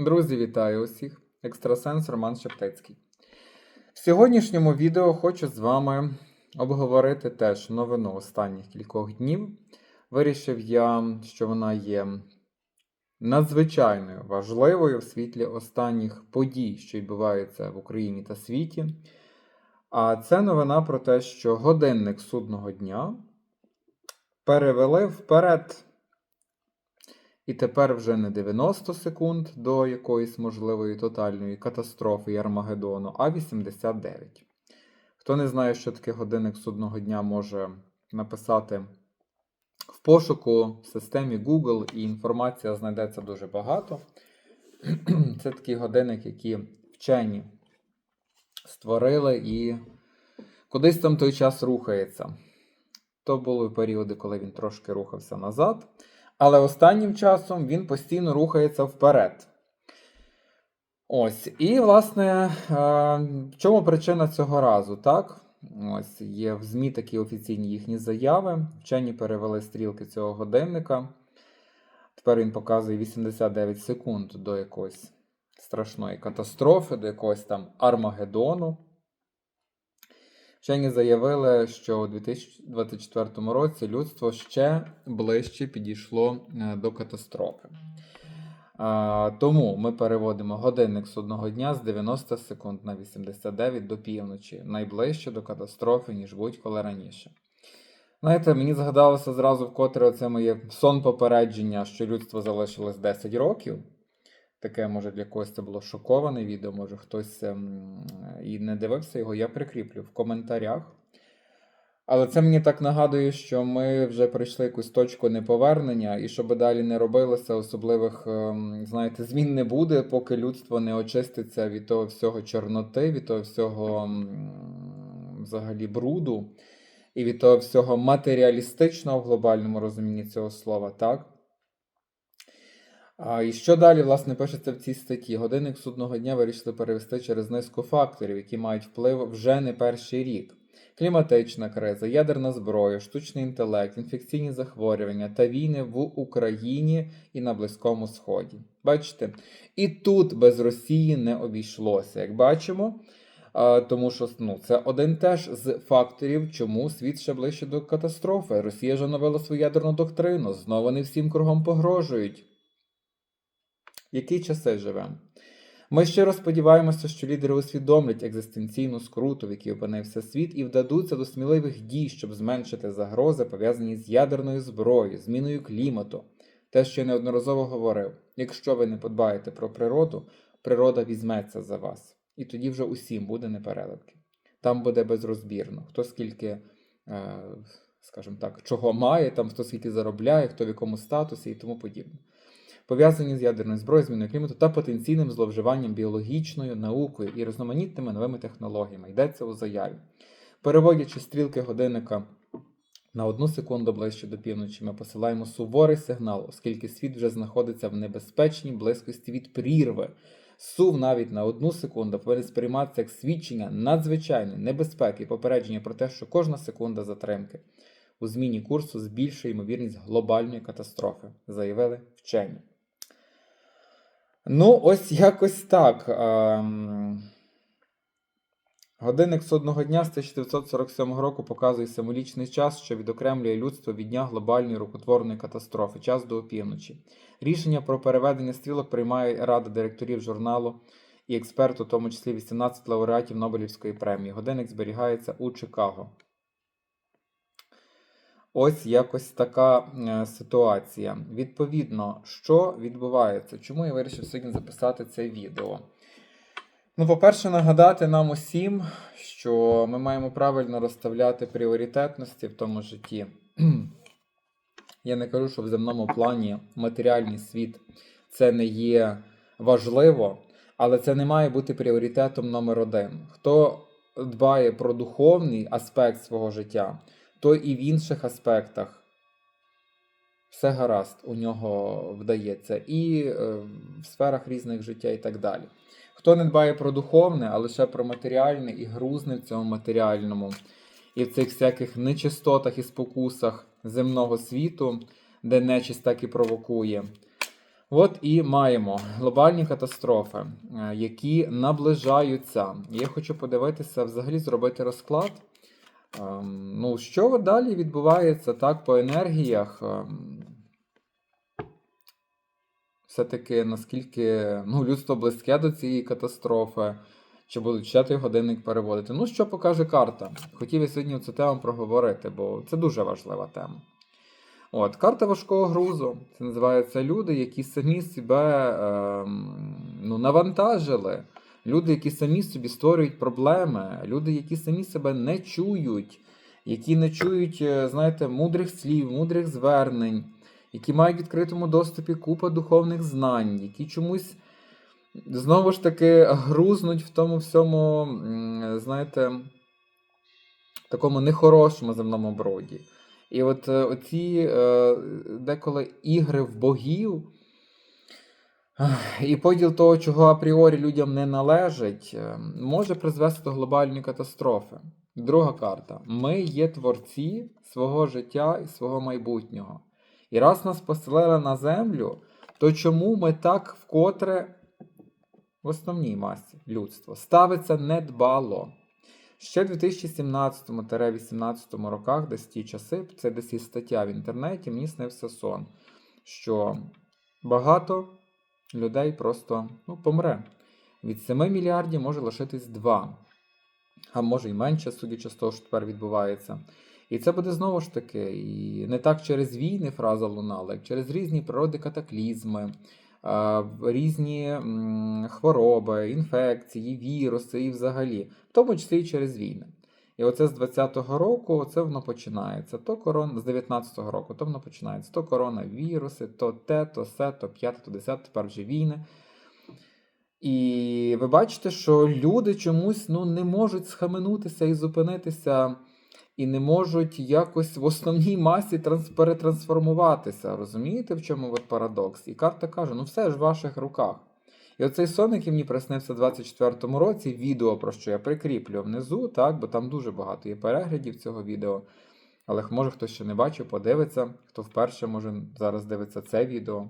Друзі, вітаю усіх! Екстрасенс Роман Шептицький. В сьогоднішньому відео хочу з вами обговорити теж новину останніх кількох днів. Вирішив я, що вона є надзвичайно важливою в світлі останніх подій, що відбуваються в Україні та світі. А це новина про те, що годинник судного дня перевели вперед. І тепер вже не 90 секунд до якоїсь можливої тотальної катастрофи і Армагеддону, а 89. Хто не знає, що таке годинник судного дня, може написати в пошуку в системі Google, і інформація знайдеться дуже багато. Це такий годинник, який вчені створили і кудись там той час рухається. То були періоди, коли він трошки рухався назад. Але останнім часом він постійно рухається вперед. Ось. І, власне, е, в чому причина цього разу? Так? Ось є в ЗМІ такі офіційні їхні заяви. Вчені перевели стрілки цього годинника. Тепер він показує 89 секунд до якоїсь страшної катастрофи, до якогось там Армагеддону. Вчені заявили, що у 2024 році людство ще ближче підійшло е, до катастрофи. Тому ми переводимо годинник судного дня з 90 секунд на 89 до півночі, найближче до катастрофи, ніж будь-коли раніше. Знаєте, мені згадалося зразу вкотре оце моє сон попередження, що людство залишилось 10 років. Таке, може, для когось це було шоковане відео, може хтось ем, і не дивився його, я прикріплю в коментарях. Але це мені так нагадує, що ми вже пройшли якусь точку неповернення, і щоб далі не робилося, особливих, ем, знаєте, змін не буде, поки людство не очиститься від того всього чорноти, від того всього взагалі бруду і від того всього матеріалістичного в глобальному розумінні цього слова, так? А, І що далі, власне, пишеться в цій статті? Годинник судного дня вирішили перевести через низку факторів, які мають вплив вже не перший рік. Кліматична криза, ядерна зброя, штучний інтелект, інфекційні захворювання та війни в Україні і на Близькому Сході. Бачите? І тут без Росії не обійшлося, як бачимо. Тому що ну, це один теж з факторів, чому світ ще ближче до катастрофи. Росія ж оновила свою ядерну доктрину, знову вони всім кругом погрожують які часи живемо. Ми щиро сподіваємося, що лідери усвідомлять екзистенційну скруту, в якій опинився світ, і вдадуться до сміливих дій, щоб зменшити загрози, пов'язані з ядерною зброєю, зміною клімату. Те, що я неодноразово говорив: якщо ви не подбаєте про природу, природа візьметься за вас. І тоді вже усім буде непереливки. Там буде безрозбірно, хто скільки, е, скажімо так, чого має, там хто скільки заробляє, хто в якому статусі і тому подібне пов'язані з ядерною зброєю, зміною клімату та потенційним зловживанням біологічною наукою і різноманітними новими технологіями. Йдеться у заяві. Переводячи стрілки годинника на одну секунду ближче до півночі, ми посилаємо суворий сигнал, оскільки світ вже знаходиться в небезпечній близькості від прірви. Сув навіть на одну секунду повинен сприйматися як свідчення надзвичайної небезпеки і попередження про те, що кожна секунда затримки у зміні курсу збільшує ймовірність глобальної катастрофи, заявили вчені. Ну, ось якось так. Ем... Годинник судного дня з 1947 року показує символічний час, що відокремлює людство від дня глобальної рукотворної катастрофи, час до опівночі. Рішення про переведення стрілок приймає Рада директорів журналу і експерт, у тому числі 18 лауреатів Нобелівської премії. Годинник зберігається у Чикаго. Ось якось така е, ситуація. Відповідно, що відбувається? Чому я вирішив сьогодні записати це відео? Ну, по-перше, нагадати нам усім, що ми маємо правильно розставляти пріоритетності в тому житті. Я не кажу, що в земному плані матеріальний світ це не є важливо, але це не має бути пріоритетом номер один. Хто дбає про духовний аспект свого життя? То і в інших аспектах все гаразд у нього вдається, і е, в сферах різних життя, і так далі. Хто не дбає про духовне, а лише про матеріальне і грузне в цьому матеріальному, і в цих всяких нечистотах і спокусах земного світу, де нечисть так і провокує. От і маємо глобальні катастрофи, е, які наближаються. Я хочу подивитися, взагалі зробити розклад. Ем, Ну, що далі відбувається так по енергіях? Ем, Все-таки наскільки ну, людство близьке до цієї катастрофи, чи будуть ще той годинник переводити? Ну, що покаже карта? Хотів я сьогодні цю тему проговорити, бо це дуже важлива тема. От, карта важкого грузу. Це називаються люди, які самі себе ем, ну, навантажили. Люди, які самі собі створюють проблеми, люди, які самі себе не чують, які не чують, е, знаєте, мудрих слів, мудрих звернень, які мають в відкритому доступі купа духовних знань, які чомусь знову ж таки грузнуть в тому всьому, знаєте, такому нехорошому земному броді. І от е, оці е, деколи ігри в богів. І поділ того, чого апріорі людям не належить, е, може призвести до глобальної катастрофи. Друга карта. Ми є творці свого життя і свого майбутнього. І раз нас поселили на землю, то чому ми так вкотре в основній масі людство ставиться недбало? Ще в 2017-18 роках, десь ті часи, це десь і стаття в інтернеті, мені снився сон, що багато людей просто ну, помре. Від 7 мільярдів може лишитись 2, а може й менше, судячи з того, що тепер відбувається. І це буде знову ж таки і не так через війни фраза лунала, як через різні природи катаклізми, різні хвороби, інфекції, віруси і взагалі, в тому числі і через війни. І оце з 20-го року це воно починається. То корон з 19-го року, то воно починається. То коронавіруси, то те, то се, то п'яте, то десяте, тепер вже війни. І ви бачите, що люди чомусь ну, не можуть схаменутися і зупинитися, і не можуть якось в основній масі транс- перетрансформуватися. Розумієте, в чому от парадокс? І карта каже: ну все ж в ваших руках. І оцей сон, який мені приснився в 24-му році, відео, про що я прикріплю внизу, так, бо там дуже багато є переглядів цього відео. Але може хтось ще не бачив, подивиться, хто вперше може зараз дивиться це відео.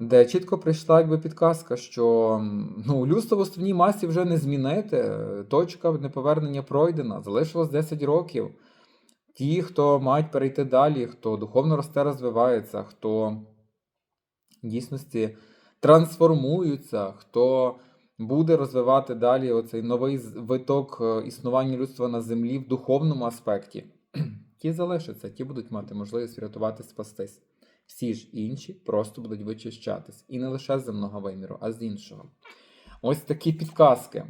Де чітко прийшла якби підказка, що ну, людство в основній масі вже не змінити. Точка неповернення пройдена, залишилось 10 років. Ті, хто мають перейти далі, хто духовно росте, розвивається, хто в дійсності трансформуються, хто буде розвивати далі оцей новий виток е, існування людства на землі в духовному аспекті, ті залишаться, ті будуть мати можливість врятувати, спастись. Всі ж інші просто будуть вичищатись. І не лише з земного виміру, а з іншого. Ось такі підказки.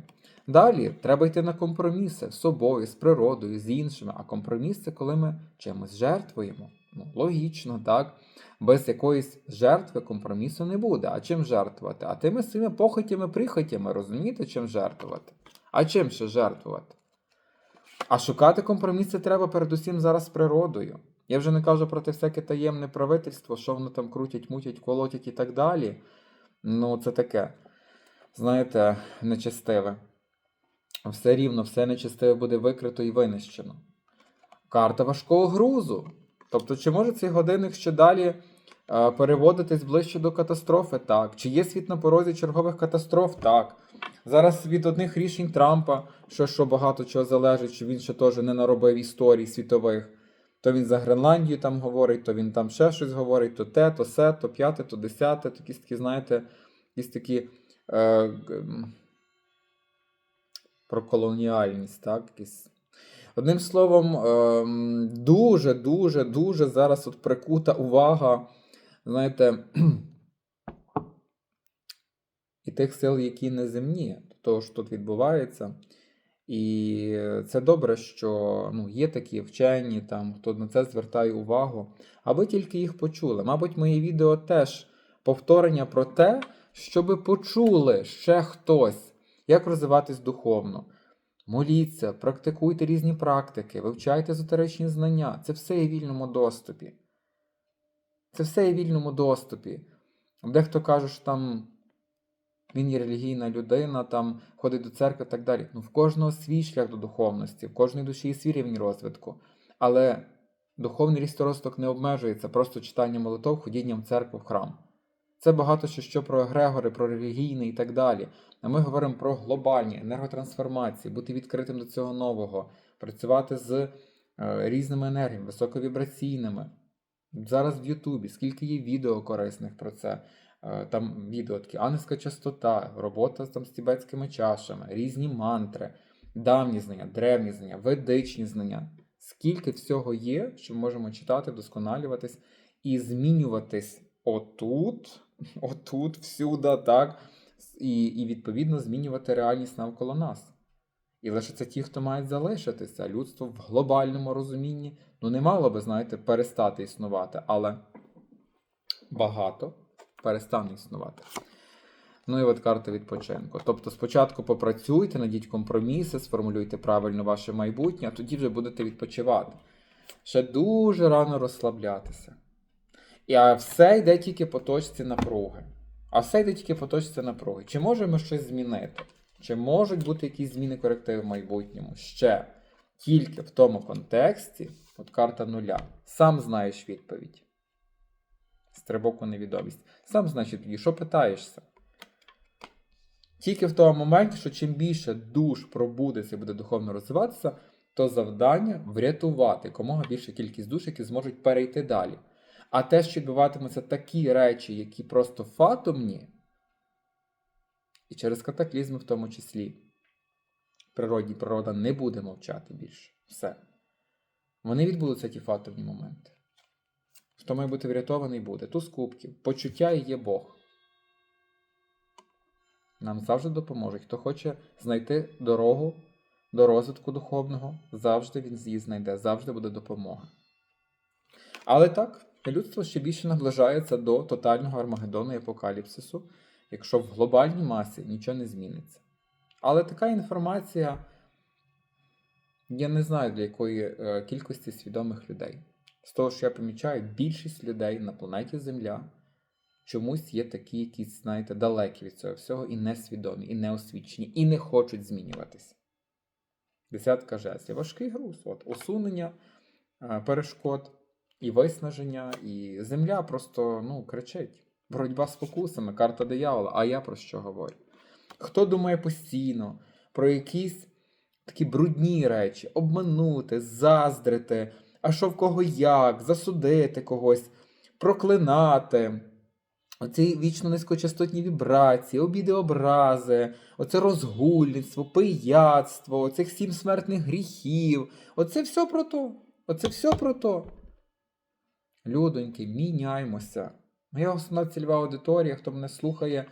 Далі треба йти на компроміси з собою, з природою, з іншими. А компроміс це коли ми чимось жертвуємо. Ну, логічно, так? Без якоїсь жертви компромісу не буде. А чим жертвувати? А тими своїми похотями, прихотями, розумієте, чим жертвувати? А чим ще жертвувати? А шукати компроміси треба передусім зараз з природою. Я вже не кажу про те всяке таємне правительство, що воно там крутять, мутять, колотять і так далі. Ну, це таке, знаєте, нечестиве. Все рівно, все нечестиве буде викрито і винищено. Карта важкого грузу. Тобто, чи може цей годинник ще далі е, переводитись ближче до катастрофи? Так. Чи є світ на порозі чергових катастроф? Так. Зараз від одних рішень Трампа, що, що багато чого залежить, що він ще теж не наробив історій світових. То він за Гренландію там говорить, то він там ще щось говорить, то те, то се, то п'яте, то десяте, то якісь такі, знаєте, якісь такі е, про колоніальність, так? Якісь. Одним словом, ем, дуже, зараз от прикута увага, знаєте, і тих сил, які неземні, до того, що тут відбувається. І це добре, що ну, є такі вчені, там, хто на це звертає увагу, аби тільки їх почули. Мабуть, мої відео теж повторення про те, щоби почули ще хтось, як розвиватись духовно. Моліться, практикуйте різні практики, вивчайте езотеричні знання. Це все є вільному доступі. Це все є вільному доступі. Дехто каже, що там він є релігійна людина, там ходить до церкви і так далі. Ну, в кожного свій шлях до духовності, в кожної душі є свій рівень розвитку. Але духовний ріст розвиток не обмежується просто читанням молитов, ходінням в церкву в храм. Це багато що, що про егрегори, про релігійне і так далі. А ми говоримо про глобальні енерготрансформації, бути відкритим до цього нового, працювати з е, різними енергіями, високовібраційними. Зараз в Ютубі скільки є відео корисних про це. Е, Там відео такі ангельська частота, робота там, з тібетськими чашами, різні мантри, давні знання, древні знання, ведичні знання. Скільки всього є, що ми можемо читати, вдосконалюватись і змінюватись отут, отут, всюди, так, і, і відповідно змінювати реальність навколо нас. І лише це ті, хто мають залишитися. Людство в глобальному розумінні ну не мало би, знаєте, перестати існувати, але багато перестане існувати. Ну і от карта відпочинку. Тобто спочатку попрацюйте, надіть компроміси, сформулюйте правильно ваше майбутнє, а тоді вже будете відпочивати. Ще дуже рано розслаблятися. А все йде тільки по точці напруги. А все йде тільки по точці напруги. Чи можемо щось змінити? Чи можуть бути якісь зміни корективи в майбутньому? Ще тільки в тому контексті, от карта нуля, сам знаєш відповідь. Стрибок у невідомість. Сам знаєш відповідь, що питаєшся? Тільки в тому моменті, що чим більше душ пробудеться і буде духовно розвиватися, то завдання врятувати якомога більша кількість душ, які зможуть перейти далі. А те, що відбуватимуться такі речі, які просто фатомні, і через катаклізми в тому числі, природі природа не буде мовчати більше. Все. Вони відбудуться ті фатомні моменти. Хто має бути врятований буде. Туз кубків. Почуття і є Бог. Нам завжди допоможуть. Хто хоче знайти дорогу до розвитку духовного, завжди він її знайде, завжди буде допомога. Але так, людство ще більше наближається до тотального армагеддону і апокаліпсису, якщо в глобальній масі нічого не зміниться. Але така інформація, я не знаю для якої е, кількості свідомих людей. З того, що я помічаю, більшість людей на планеті Земля чомусь є такі, якісь, знаєте, далекі від цього всього, і несвідомі, і неосвічені, і не хочуть змінюватися. Десятка жезлів. Важкий груз. От, усунення е, перешкод, і виснаження, і земля просто ну, кричить. Боротьба з спокусами, карта диявола. А я про що говорю? Хто думає постійно про якісь такі брудні речі, обманути, заздрити, а що в кого як, засудити когось, проклинати. Оці вічно низькочастотні вібрації, обіди образи, оце розгульництво, пияцтво, оцих сім смертних гріхів. Оце все про то. Оце все про то. Людоньки, міняймося. Моя основна цільова аудиторія, хто мене слухає,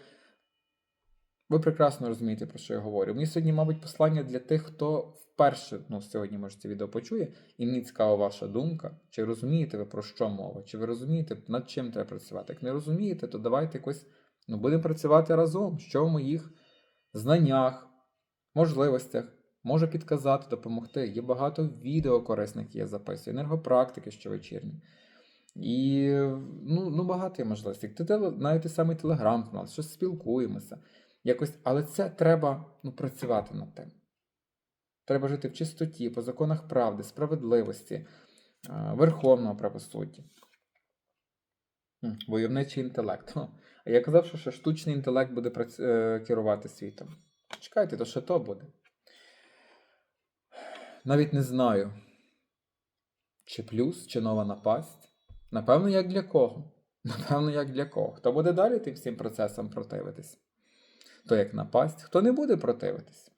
ви прекрасно розумієте, про що я говорю. Мені сьогодні, мабуть, послання для тих, хто вперше ну, сьогодні, може, це відео почує, і мені цікава ваша думка. Чи розумієте ви, про що мова? Чи ви розумієте, над чим треба працювати? Як не розумієте, то давайте якось ну, будемо працювати разом, що в моїх знаннях, можливостях може підказати, допомогти. Є багато відео корисних, які я записую, енергопрактики щовечірні. І ну, ну багато є можливостей. Ти навіть той самий телеграм-канал, щось спілкуємося. Якось, але це треба ну, працювати над тим. Треба жити в чистоті, по законах правди, справедливості, верховного правосуддя. Войовничий інтелект. А я казав, що ще штучний інтелект буде е, керувати світом. Чекайте, то що то буде? Навіть не знаю, чи плюс, чи нова напасть. Напевно, як для кого? Напевно, як для кого. Хто буде далі тим всім процесам противитись? То як напасть, хто не буде противитись?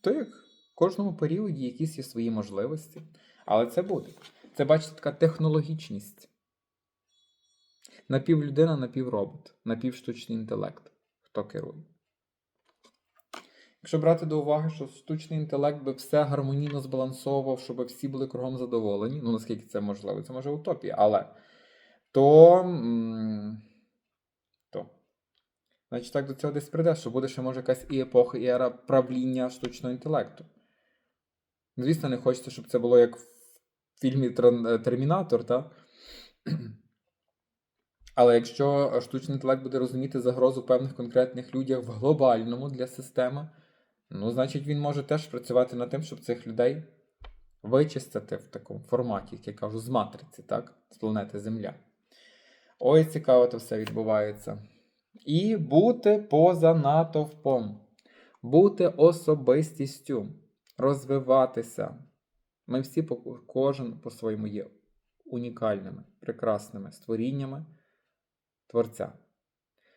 То як в кожному періоді якісь є свої можливості. Але це буде. Це, бачите, така технологічність. Напівлюдина, напівробот, напівштучний інтелект. Хто керує? Якщо брати до уваги, що штучний інтелект би все гармонійно збалансовував, щоб всі були кругом задоволені, ну наскільки це можливо, це може утопія, але то. То. Значить, так до цього десь прийде, що буде ще може якась і епоха, і ера правління штучного інтелекту. Звісно, не хочеться, щоб це було як в фільмі Термінатор, так? Але якщо штучний інтелект буде розуміти загрозу певних конкретних людях в глобальному для системи, ну, значить, він може теж працювати над тим, щоб цих людей вичистити в такому форматі, як я кажу, з матриці, так? З планети Земля. Ой, цікаво це все відбувається. І бути поза натовпом, бути особистістю, розвиватися. Ми всі, кожен по-своєму є унікальними, прекрасними створіннями Творця.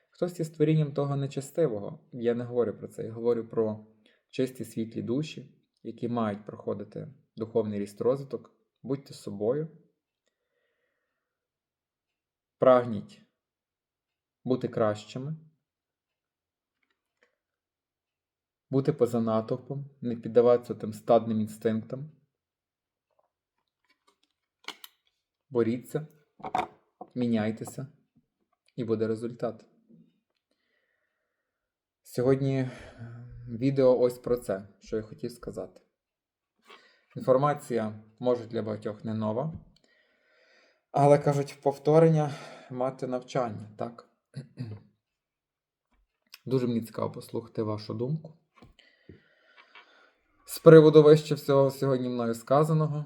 Хтось є створінням того нечестивого. Я не говорю про це, я говорю про чисті світлі душі, які мають проходити духовний ріст розвиток. Будьте собою. Прагніть бути кращими, бути поза натовпом, не піддаватися тим стадним інстинктам. Боріться, міняйтеся, і буде результат. Сьогодні відео ось про це, що я хотів сказати. Інформація може для багатьох не нова, але кажуть, повторення мати навчання, так? Дуже мені цікаво послухати вашу думку. З приводу вище всього сьогодні мною сказаного.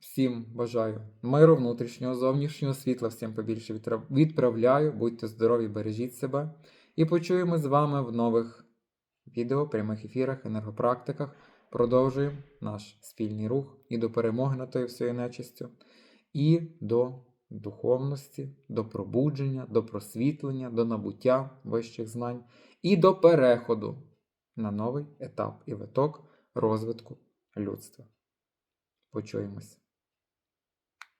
Всім бажаю миру, внутрішнього, зовнішнього світла, всім побільше відправляю. Будьте здорові, бережіть себе. І почуємо з вами в нових відео, прямих ефірах, енергопрактиках. Продовжуємо наш спільний рух і до перемоги над тою всією нечистю, і до духовності, до пробудження, до просвітлення, до набуття вищих знань і до переходу на новий етап і виток розвитку людства. Почуємось.